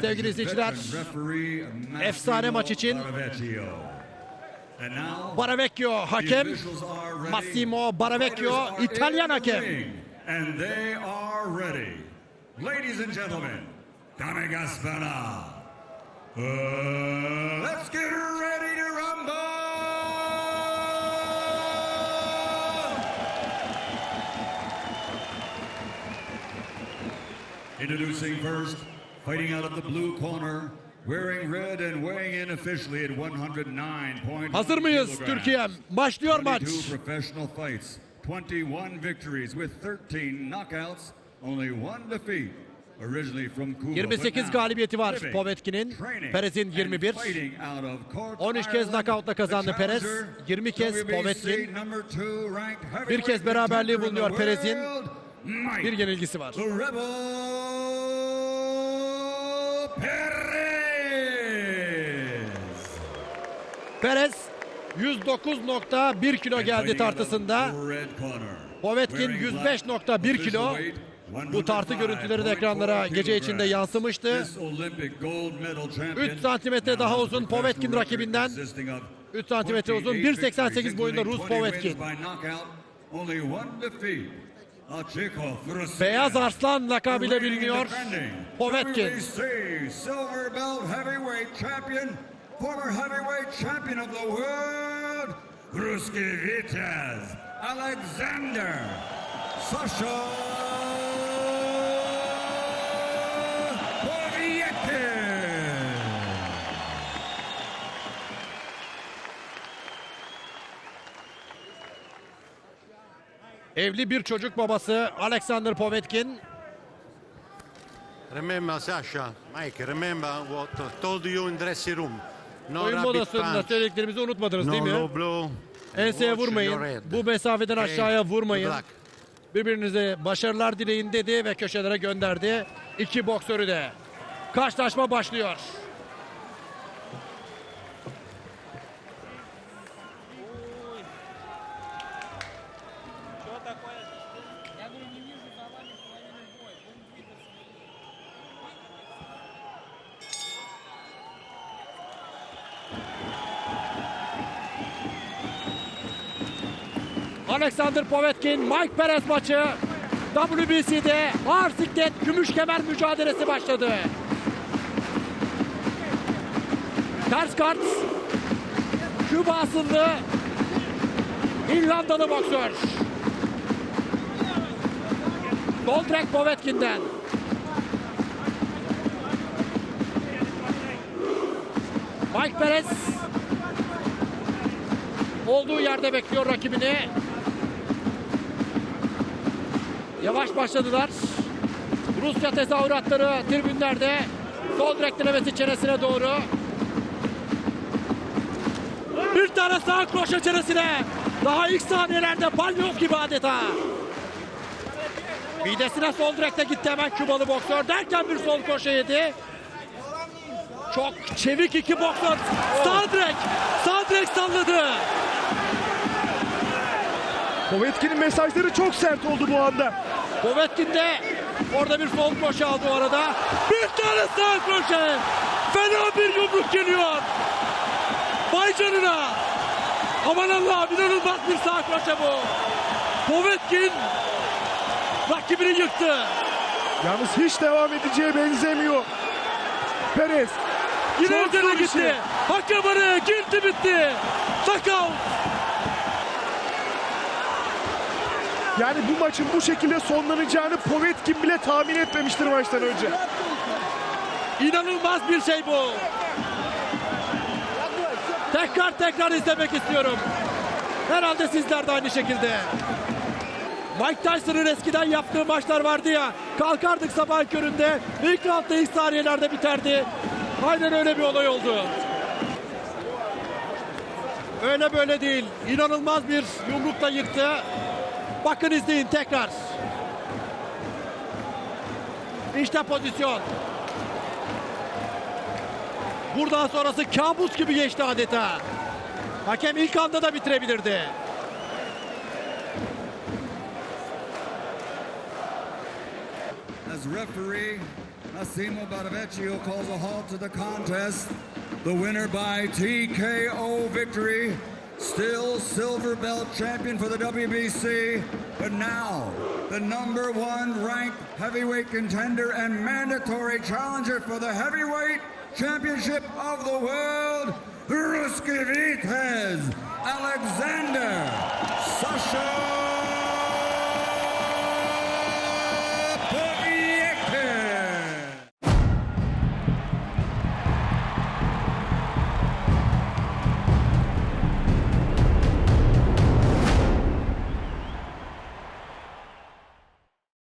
Sevgili izleyiciler, efsane maç için Baravecchio hakem, Massimo Baravecchio İtalyan hakem. And they are ready. Ladies and gentlemen, Dame Gaspana. Uh, let's get ready to rumble! Introducing first, fighting out of the blue corner, wearing red and weighing in officially at 109.1 Hazır mıyız kilograms. Türkiye? Başlıyor maç. 22 professional fights, 21 victories with 13 knockouts, only one defeat. Originally from Cuba, 28 but now galibiyeti var Povetkin'in. Perez'in and 21. fighting out of Cork, 13 kez knockoutla kazandı Perez. challenger, 20 kez Povetkin. Bir kez beraberliği bulunuyor Perez'in. Bir yenilgisi var. Perez 109.1 kilo geldi tartısında. Povetkin 105.1 kilo. Bu tartı görüntüleri de ekranlara gece içinde yansımıştı. 3 santimetre daha uzun Povetkin rakibinden. 3 santimetre uzun 1.88 boyunda Rus Povetkin. Beyaz Arslan lakabıyla biliniyor Povetkin. Former heavyweight champion of the world, Ruski Vitas, Alexander, Sasha Povetkin. Evli bir çocuk babası Alexander Povetkin. Remember, Sasha, Mike, remember what I told you in dressing room. No Soyunma rapid odasında punch, söylediklerimizi unutmadınız değil mi? Enseye vurmayın. Bu mesafeden aşağıya vurmayın. Birbirinize başarılar dileyin dedi ve köşelere gönderdi. İki boksörü de. Karşılaşma başlıyor. Alexander Povetkin, Mike Perez maçı WBC'de ağır siklet gümüş kemer mücadelesi başladı. Ters kart Küba asıllı İrlandalı boksör. Goldrek Povetkin'den. Mike Perez olduğu yerde bekliyor rakibini. Yavaş başladılar. Rusya tezahüratları tribünlerde. Sol direk dilemesi çenesine doğru. Bir tane sağ kroşe çenesine. Daha ilk saniyelerde balyoz gibi adeta. Midesine sol direkte gitti hemen Kübalı boksör. Derken bir sol kroşe yedi. Çok çevik iki boksör. Sağ direk. Sağ direk salladı. Povetkin'in mesajları çok sert oldu bu anda. Povetkin de orada bir sol kroşe aldı o arada. Bir tane sağ kroşe. Fena bir yumruk geliyor. Vay canına. Aman Allah'ım inanılmaz bir sağ kroşe bu. Povetkin rakibini yıktı. Yalnız hiç devam edeceğe benzemiyor. Perez. Yine üzerine gitti. Hakem araya girdi bitti. Yani bu maçın bu şekilde sonlanacağını Povetkin bile tahmin etmemiştir maçtan önce. İnanılmaz bir şey bu. Tekrar tekrar izlemek istiyorum. Herhalde sizler de aynı şekilde. Mike Tyson'ın eskiden yaptığı maçlar vardı ya. Kalkardık sabah köründe. İlk roundda ilk saniyelerde biterdi. Aynen öyle bir olay oldu. Öyle böyle değil. İnanılmaz bir yumrukla yıktı. Bakın izleyin tekrar. İşte pozisyon. Buradan sonrası kabus gibi geçti adeta. Hakem ilk anda da bitirebilirdi. As referee Massimo Barvecchio calls a halt to the contest. The winner by TKO victory. Still silver belt champion for the WBC. But now, the number one ranked heavyweight contender and mandatory challenger for the heavyweight championship of the world, Ruskivites, Alexander